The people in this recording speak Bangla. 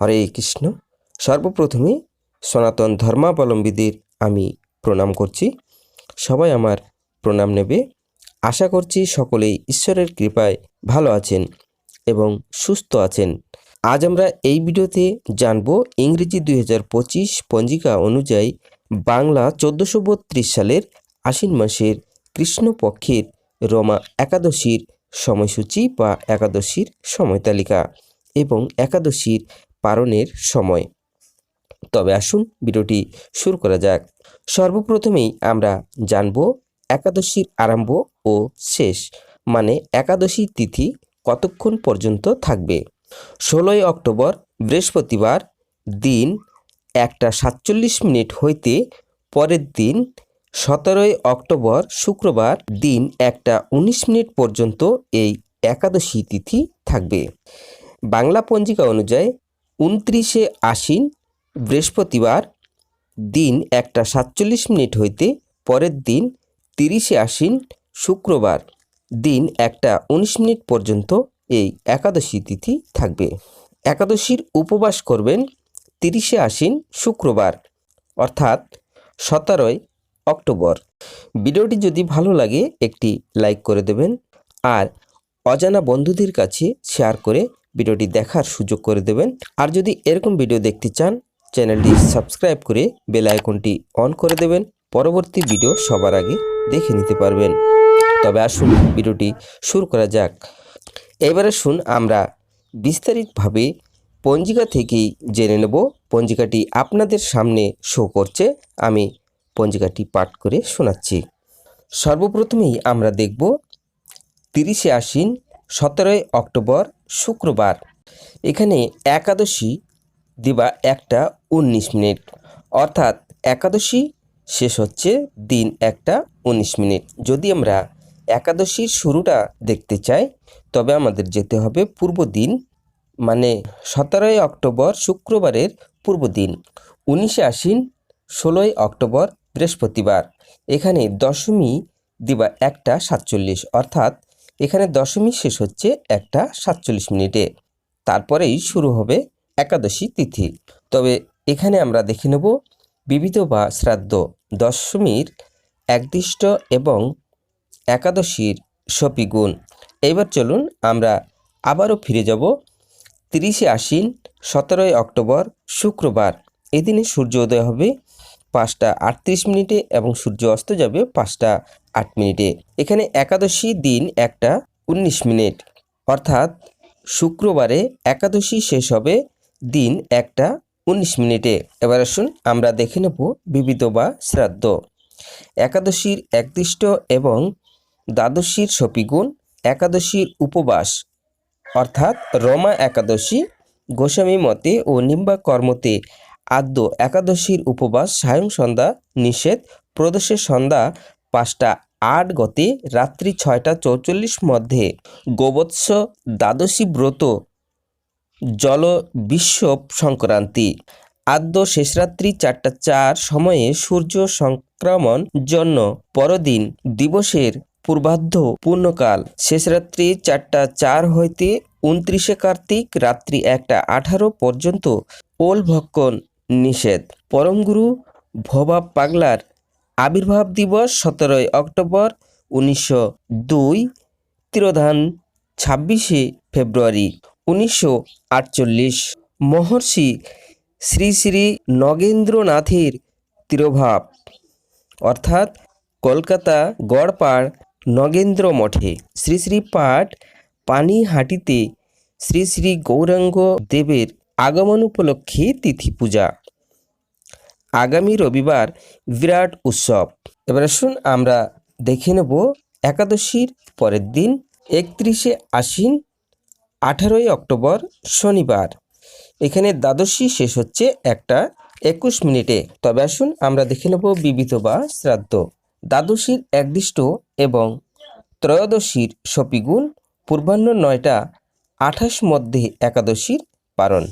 হরে কৃষ্ণ। সর্বপ্রথমে সনাতন ধর্মাবলম্বীদের আমি প্রণাম করছি। সবাই আমার প্রণাম নেবে। আশা করছি সকলেই ঈশ্বরের কৃপায় ভালো আছেন এবং সুস্থ আছেন। আজ আমরা এই ভিডিওতে জানব ইংরেজি দুই হাজার পঁচিশ পঞ্জিকা অনুযায়ী বাংলা চোদ্দোশো বত্রিশ সালের আশ্বিন মাসের কৃষ্ণপক্ষের রমা একাদশীর সময়সূচি বা একাদশীর সময় তালিকা এবং একাদশীর পালনের সময়। তবে আসুন ভিডিওটি শুরু করা যাক। সর্বপ্রথমেই আমরা জানব একাদশীর আরম্ভ ও শেষ মানে একাদশী তিথি কতক্ষণ পর্যন্ত থাকবে? ষোলোই অক্টোবর, বৃহস্পতিবার দিন একটা সাতচল্লিশ মিনিট হইতে পরের দিন। সতেরোই অক্টোবর, শুক্রবার দিন একটা উনিশ মিনিট পর্যন্ত এই একাদশী তিথি থাকবে। বাংলা পঞ্জিকা অনুযায়ী উনত্রিশে আশ্বিন বৃহস্পতিবার দিন একটা সাতচল্লিশ মিনিট হইতে পরের দিন তিরিশে আশ্বিন শুক্রবার দিন একটা উনিশ মিনিট পর্যন্ত এই একাদশী তিথি থাকবে। একাদশীর উপবাস করবেন তিরিশে আশ্বিন শুক্রবার, অর্থাৎ সতেরোই অক্টোবর। ভিডিওটি যদি ভালো লাগে একটি লাইক করে দেবেন আর অজানা বন্ধুদের কাছে শেয়ার করে ভিডিওটি দেখার সুযোগ করে দেবেন। আর যদি এরকম ভিডিও দেখতে চান, চ্যানেলটি সাবস্ক্রাইব করে বেল আইকনটি অন করে দেবেন। পরবর্তী ভিডিও সবার আগে দেখে নিতে পারবেন। তবে আসুন ভিডিওটি শুরু করা যাক। এবারে শুন আমরা বিস্তারিতভাবে পঞ্জিকা থেকেই জেনে নেব। পঞ্জিকাটি আপনাদের সামনে শো করছে। আমি পঞ্জিকাটি পাঠ করে শোনাচ্ছি। সর্বপ্রথমেই আমরা দেখব তিরিশে আশ্বিন সতেরোই অক্টোবর শুক্রবার। এখানে একাদশী দিবা একটা উনিশ মিনিট। অর্থাৎ একাদশী শেষ হচ্ছে দিন একটা উনিশ মিনিট। যদি আমরা একাদশীর শুরুটা দেখতে চাই, তবে আমাদের যেতে হবে পূর্ব দিন মানে সতেরোই অক্টোবর শুক্রবারের পূর্ব দিন, উনিশে আশ্বিন, ষোলোই অক্টোবর বৃহস্পতিবার। এখানে দশমী দিবা একটা সাতচল্লিশ, অর্থাৎ এখানে দশমী শেষ হচ্ছে একটা সাতচল্লিশ মিনিটে। তারপরেই শুরু হবে একাদশী তিথি। তবে এখানে আমরা দেখে নেব বিবিধ বা শ্রাদ্ধ দশমীর একদিষ্ট এবং একাদশীর সপিগুণ। এবার চলুন আমরা আবারও ফিরে যাব তিরিশে আশ্বিন, সতেরোই অক্টোবর, শুক্রবার। এদিনে সূর্য উদয় হবে পাঁচটা আটত্রিশ মিনিটে এবং সূর্য অস্ত যাবে পাঁচটা আট মিনিটে। এখানে একাদশী দিন একটা উনিশ মিনিট। অর্থাৎ শুক্রবারে একাদশী শেষ হবে দিন একটা উনিশ মিনিটে। এবার আসুন আমরা দেখে নেব বিবিধ বা শ্রাদ্ধ। একাদশীর একদিষ্ট এবং দ্বাদশীর সপিগুণ একাদশীর উপবাস। অর্থাৎ রমা একাদশী গোস্বামী মতে ও নিম্বা কর্মতে আদ্য একাদশীর উপবাস সায়ং সন্ধ্যা নিষেধ। প্রদোষের সন্ধ্যা পাঁচটা আট গতে রাত্রি ছয়টা চৌচল্লিশ মধ্যে গোবৎস দ্বাদশী ব্রত জল বিশ্ব সংক্রান্তি। আদ্য শেষরাত্রি চারটা চার সময়ে সূর্য সংক্রমণ জন্য পরদিন দিবসের পূর্বার্ধ পূর্ণকাল। শেষরাত্রি চারটা চার হইতে উনত্রিশে কার্তিক রাত্রি একটা আঠারো পর্যন্ত ওল ভক্ষণ নিষেধ। পরমগুরু ভবা পাগলার আবির্ভাব দিবস সতেরোই অক্টোবর উনিশশো দুই, তিরোধান ছাব্বিশে ফেব্রুয়ারি উনিশশো আটচল্লিশ। মহর্ষি শ্রী শ্রী নগেন্দ্রনাথের তিরোভাব, অর্থাৎ কলকাতা গড়পাড় নগেন্দ্র মঠে। শ্রী শ্রী পাঠ পানিহাটিতে শ্রী শ্রী গৌরাঙ্গ দেবের আগমন উপলক্ষে তিথি পূজা। আগামী রবিবার বিরাট উৎসব। এবার আসুন আমরা দেখে নেব একাদশীর পরের দিন, একত্রিশে আশ্বিন, আঠারোই অক্টোবর, শনিবার। এখানে দ্বাদশী শেষ হচ্ছে একটা একুশ মিনিটে। তবে আসুন আমরা দেখে নেব বিবিধ বা শ্রাদ্ধ। দ্বাদশীর একদিষ্ট এবং ত্রয়োদশীর সপিগুণ পূর্বাহ্ন নয়টা আঠাশ মধ্যে একাদশীর পারণ।